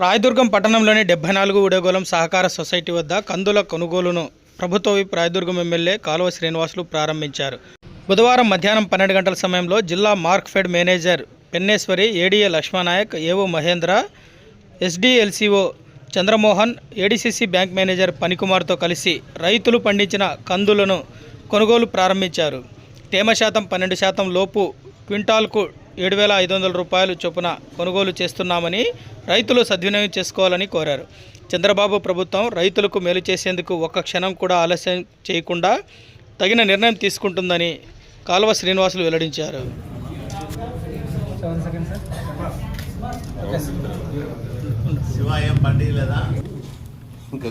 రాయదుర్గం పట్టణంలోని డెబ్బై నాలుగు ఉడగోలం సహకార సొసైటీ వద్ద కందుల కొనుగోలును ప్రభుత్వ రాయదుర్గం ఎమ్మెల్యే కాలువ శ్రీనివాసులు ప్రారంభించారు. బుధవారం మధ్యాహ్నం పన్నెండు గంటల సమయంలో జిల్లా Markfed manager Penneshwari ADA Lakshmananayak AO Mahendra SDLCO Chandramohan ADCC bank manager పనికుమార్తో కలిసి రైతులు పండించిన కందులను కొనుగోలు ప్రారంభించారు. తేమ శాతం పన్నెండు శాతం లోపు క్వింటాల్కు ఏడు వేల ఐదు వందల రూపాయలు చొప్పున కొనుగోలు చేస్తున్నామని రైతులు సద్వినియోగం చేసుకోవాలని కోరారు. చంద్రబాబు ప్రభుత్వం రైతులకు మేలు చేసేందుకు ఒక్క క్షణం కూడా ఆలస్యం చేయకుండా తగిన నిర్ణయం తీసుకుంటుందని కాలువ శ్రీనివాసులు వెల్లడించారు. ఇంకా